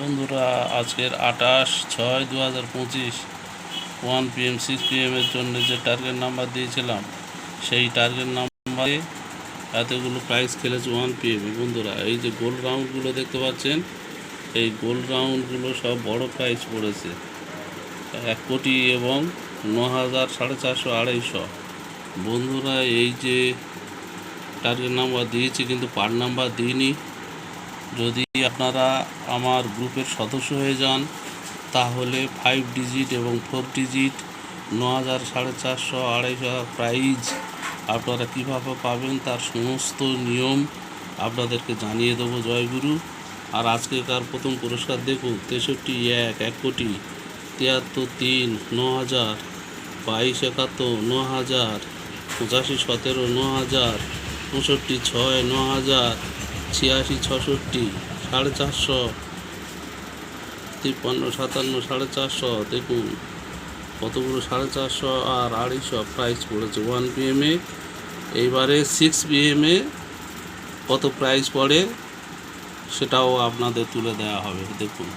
বন্ধুরা, আজকের আঠাশ ছয় দু হাজার পঁচিশ ওয়ান পিএম, সিক্স পিএমের জন্য যে টার্গেট নাম্বার দিয়েছিলাম, সেই টার্গেট নাম্বারে এতগুলো প্রাইস খেলেছে ওয়ান পিএমে বন্ধুরা, এই যে গোল রাউন্ডগুলো দেখতে পাচ্ছেন, এই গোল রাউন্ডগুলো সব বড় প্রাইস পড়েছে। এক কোটি এবং ন হাজার সাড়ে চারশো আড়াইশো। বন্ধুরা, এই যে টার্গেট নাম্বার দিয়েছি, কিন্তু পার নাম্বার দিইনি। যদি আপনারা আমার গ্রুপের সদস্য হয়ে যান, তাহলে ফাইভ ডিজিট এবং ফোর ডিজিট ন হাজার সাড়ে চারশো আড়াইশো প্রাইজ আপনারা কীভাবে পাবেন তার সমস্ত নিয়ম আপনাদেরকে জানিয়ে দেবো জয়গুরু। আর আজকেকার প্রথম পুরস্কার দেখুন, তেষট্টি এক এক কোটি, তিয়াত্তর তিন ন হাজার বাইশ একাত্তর ন হাজার পঁচাশি সতেরো ন হাজার পঁয়ষট্টি ছয় ন হাজার ছিয়াশি ছষট্টি, সাড়ে চারশো, তিপ্পান্ন, সাতান্ন, সাড়ে চারশো, দেখুন। কতগুলো সাড়ে চারশো আর আড়াইশো প্রাইস পড়েছে। ওয়ান বিএমে এইবারে সিক্স বিএমে কত প্রাইস পড়ে, সেটাও আপনাদের তুলে দেওয়া হবে। দেখুন।